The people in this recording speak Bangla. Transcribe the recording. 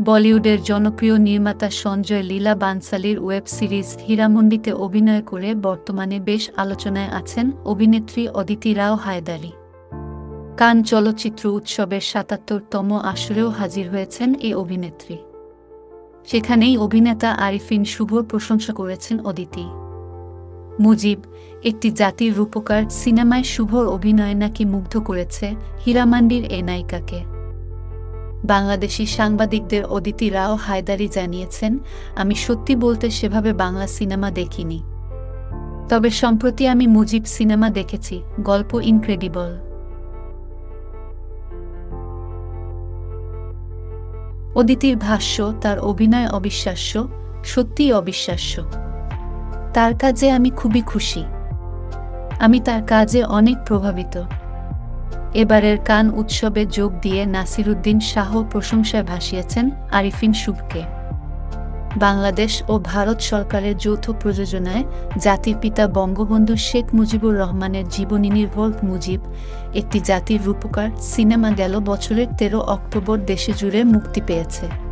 বলিউডের জনপ্রিয় নির্মাতা সঞ্জয় লীলা বানসালির ওয়েব সিরিজ হীরামন্ডিতে অভিনয় করে বর্তমানে বেশ আলোচনায় আছেন অভিনেত্রী অদিতি রাও হায়দারি। কান চলচ্চিত্র উৎসবের সাতাত্তরতম আসরেও হাজির হয়েছেন এই অভিনেত্রী। সেখানেই অভিনেতা আরিফিন শুভর প্রশংসা করেছেন অদিতি। মুজিব, একটি জাতির রূপকার সিনেমায় শুভর অভিনয় নাকি মুগ্ধ করেছে হীরামান্ডির এ নায়িকাকে। বাংলাদেশি সাংবাদিকদের অদিতি রাও হায়দারি জানিয়েছেন, আমি সত্যি বলতে সেভাবে বাংলা সিনেমা দেখিনি। তবে সম্প্রতি আমি মুজিব সিনেমা দেখেছি, গল্প ইনক্রেডিবল। অদিতির ভাষ্য, তার অভিনয় অবিশ্বাস্য, সত্যিই অবিশ্বাস্য। তার কাজে আমি খুবই খুশি। আমি তার কাজে অনেক প্রভাবিত। এবারের কান উৎসবে যোগ দিয়ে নাসিরুদ্দিন শাহ প্রশংসায় ভাসিয়েছেন আরিফিন শুভকে। বাংলাদেশ ও ভারত সরকারের যৌথ প্রযোজনায় জাতির পিতা বঙ্গবন্ধু শেখ মুজিবুর রহমানের জীবনী নির্ভর মুজিব, একটি জাতির রূপকার সিনেমা গেল বছরের তেরো অক্টোবর দেশে জুড়ে মুক্তি পেয়েছে।